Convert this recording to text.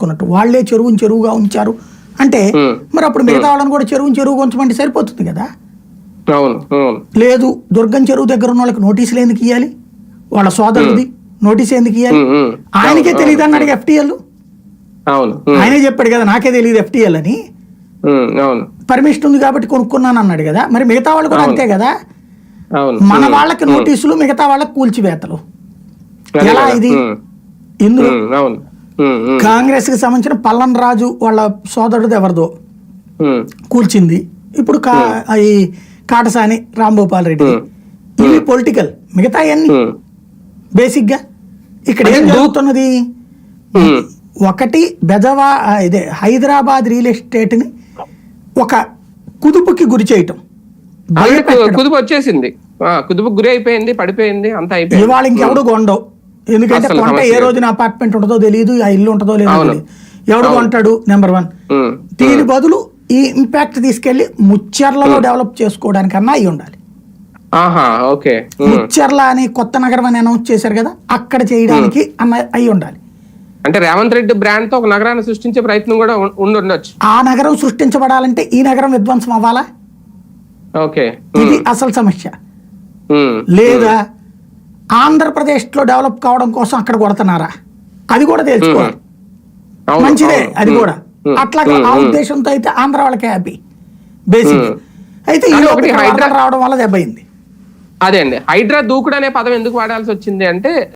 తీసుకున్నట్టు వాళ్ళే చెరువుని చెరువుగా ఉంచారు. అంటే. మరి అప్పుడు మిగతా వాళ్ళని కూడా చెరువుని చెరువుగా ఉంచమంటే సరిపోతుంది కదా? లేదు దుర్గం చెరువు దగ్గర ఉన్న వాళ్ళకి నోటీసులు ఎందుకు ఇవ్వాలి వాళ్ళ సోదరుది నోటీస్ ఎందుకు ఇవ్వాలి. ఆయనకే తెలియదు. అన్నాడు ఎఫ్టీఎల్. ఆయనే చెప్పాడు కదా నాకే తెలియదు ఎఫ్టీఎల్ అని. పర్మిషన్ ఉంది కాబట్టి కొనుక్కున్నాను అన్నాడు కదా. మరి మిగతా వాళ్ళు కూడా. అంతే కదా? మన వాళ్ళకి నోటీసులు మిగతా వాళ్ళకి కూల్చివేతలు. ఎలా. ఇది? ఇందులో కాంగ్రెస్కి సంబంధించిన పల్లన్ రాజు వాళ్ళ సోదరుడు ఎవరిదో. ఉమ్, కూల్చింది. ఇప్పుడు కా ఈ కాటసాని రాంభూపాల్ రెడ్డి. ఇవి పొలిటికల్. మిగతా అన్ని బేసిక్గా ఇక్కడ ఏం జరుగుతున్నది? ఒకటి బెజవా ఇదే హైదరాబాద్ రియల్ ఎస్టేట్ని ఒక కుదుపుకి గురి చేయటం. కుదుపు వచ్చేసింది. కుదుపు గురి అయిపోయింది పడిపోయింది అంతా అయిపోయింది. ఇవాళ ఇంకెవడు కొండవు ఎందుకంటే కొంట ఏ. రోజున అపార్ట్మెంట్ ఉంటుందో తెలియదు ఆ ఇల్లు ఉంటుందో లేదో. తెలియదు ఎవడు. కొంటాడు? నెంబర్ వన్ దీని బదులు ఈ ఇంపాక్ట్ తీసుకెళ్ళి ముచ్చర్లలో డెవలప్ చేసుకోవడానికన్నా అయి ఉండాలి. ఓకే. ముచ్చర్ల అని కొత్త నగరం అని అనౌన్స్ చేశారు కదా అక్కడ చేయడానికి అన్న అయి ఉండాలి. అంటే రేవంత్ రెడ్డి బ్రాండ్తో ఒక నగరాన్ని సృష్టించే ప్రయత్నం కూడా ఉండొచ్చు ఆ నగరం సృష్టించబడాలంటే ఈ నగరం విధ్వంసం అవ్వాలా? ఓకే. ఇది అసలు సమస్య. లేదా ఆంధ్రప్రదేశ్లో డెవలప్ కావడం కోసం అక్కడ కొడుతున్నారా? అది కూడా తెలుసుకోవాలి మంచిదే. అది కూడా. అట్లాగే ఆ. ఉద్దేశంతో అయితే ఆంధ్ర వాళ్ళకి హ్యాపీ బేసిక్. అయితే ఈ కానీ లోపు ఒకటి ఇక్కడ హైడ్రా- వరదలు రావడం వల్ల దెబ్బయింది అదే అండి. హైడ్రా దూకుడు అనే పదం ఎందుకు వాడాల్సి వచ్చింది అంటే